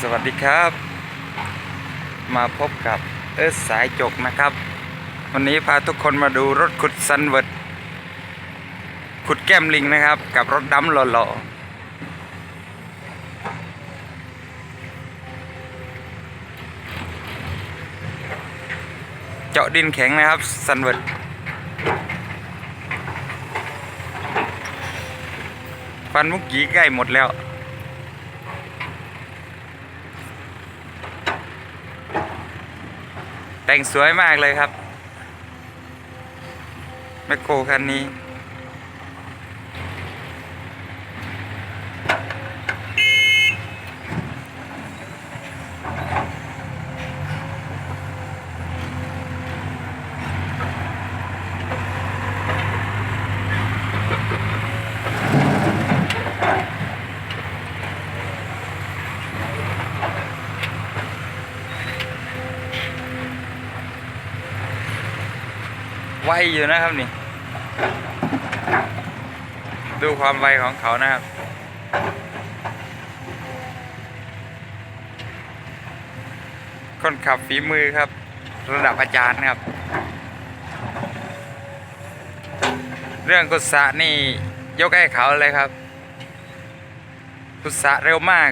สวัสดีครับ มาพบกับเอิร์ธสายจกนะครับ วันนี้พาทุกคนมาดูรถขุดซันเวิร์ดขุดแก้มลิงนะครับ กับรถดำหล่อๆเจาะดินแข็งนะครับซันเวิร์ดฟันมุกกี้ใกล้หมดแล้ว แต่งสวยมากเลยครับแมคโครคันนี้ ไวอยู่นะครับนี่ ดูความไวของเขานะครับ คนขับฝีมือครับ ระดับอาจารย์ครับ เรื่องกุศะนี่ยกให้เขาเลยครับ กุศะเร็วมาก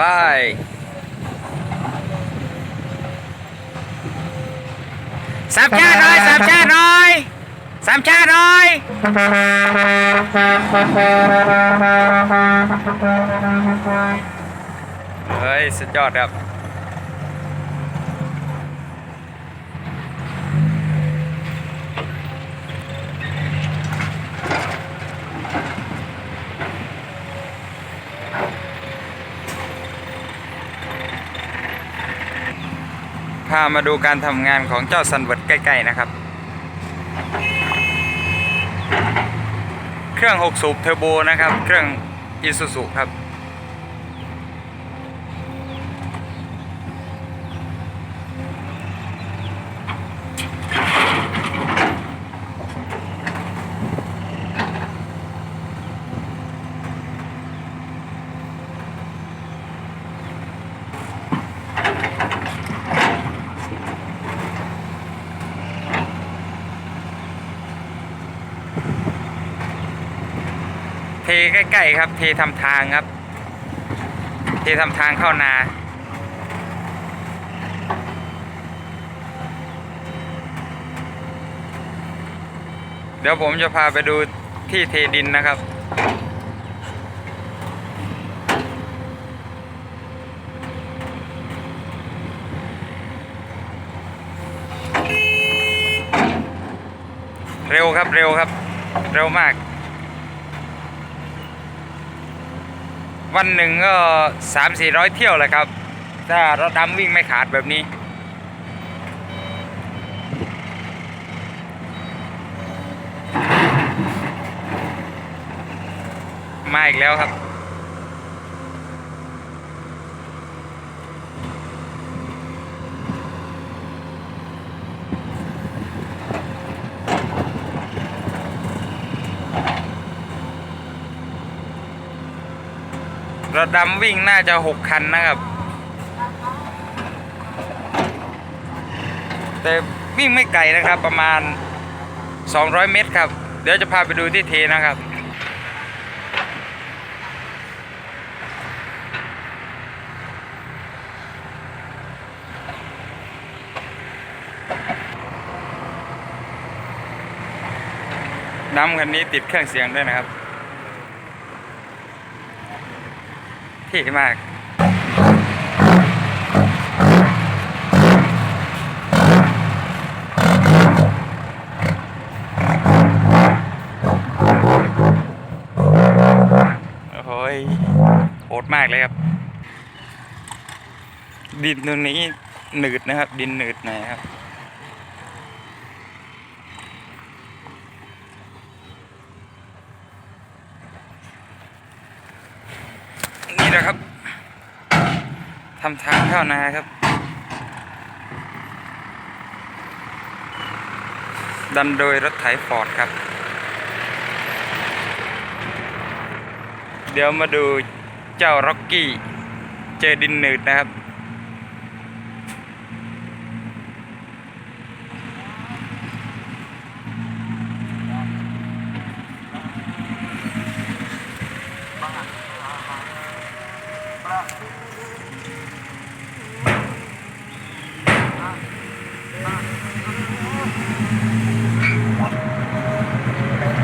ไปสามชาติน้อยสามชาติน้อยสามชาติน้อยเฮ้ยสุดยอดครับ พามาดูการทำงานของเจ้าซันเวิร์ดใกล้ ๆ นะครับ เครื่อง 6 สูบเทอร์โบนะครับ เครื่องอิซูซุครับ ใกล้ๆครับ เททำทางครับ เททำทางเข้านาเดี๋ยวผมจะพาไปดูที่เทดินนะครับ เร็วครับเร็วครับ เร็วมาก วันหนึ่งก็สามสี่ร้อยเที่ยวแหละครับ ถ้ารถดำวิ่งไม่ขาดแบบนี้ มาอีกแล้วครับ รถดำวิ่งน่าจะหกคันนะครับ แต่วิ่งไม่ไกลนะครับประมาณ 200 เมตรครับ เดี๋ยวจะพาไปดูที่เทนะครับน้ำคันนี้ติดเครื่องเสียงด้วยนะครับ เท่มากโอ้ยโหดมากเลยครับ ดินตรงนี้หนืดนะครับ ดินหนืดหน่อยครับ ทำทางเข้านาครับ ดันโดยรถไถฟอร์ดครับ เดี๋ยวมาดูเจ้าร็อกกี้ เจอดินหนืดนะครับ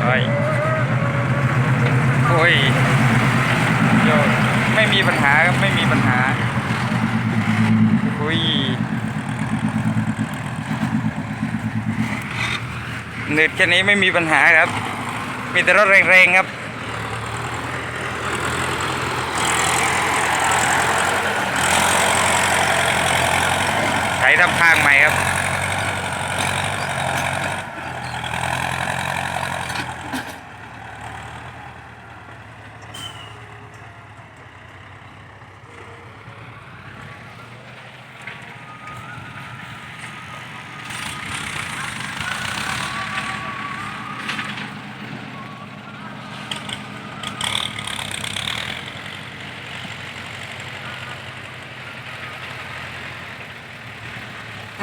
โอ้ยโอ้ยโยไม่มีปัญหาครับไม่มีปัญหาอุ้ยหนืดแค่นี้ไม่มีปัญหาครับ มีแต่รถแรงๆครับ ไถทำ ข้างใหม่ครับ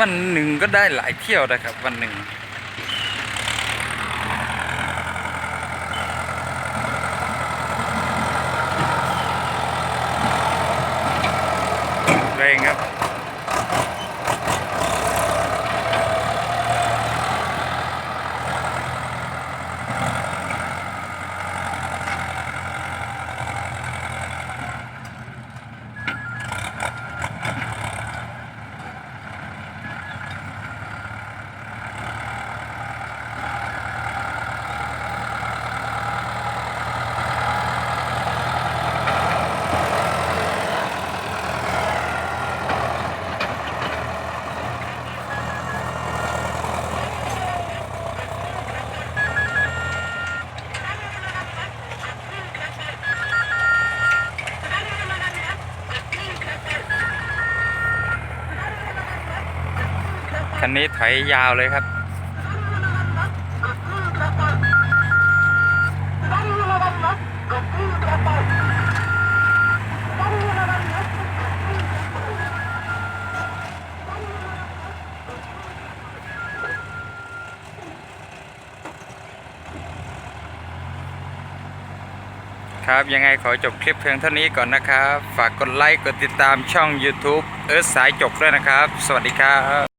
วันหนึ่งก็ได้หลายเที่ยวนะครับ วันหนึ่งแรงครับ คันนี้ถอยยาวเลยครับครับ ยังไงขอจบคลิปเพียงเท่านี้ก่อนนะครับ ฝากกดไลค์ กดติดตามช่อง YouTube เอิร์ธสายจบด้วยนะครับ สวัสดีครับ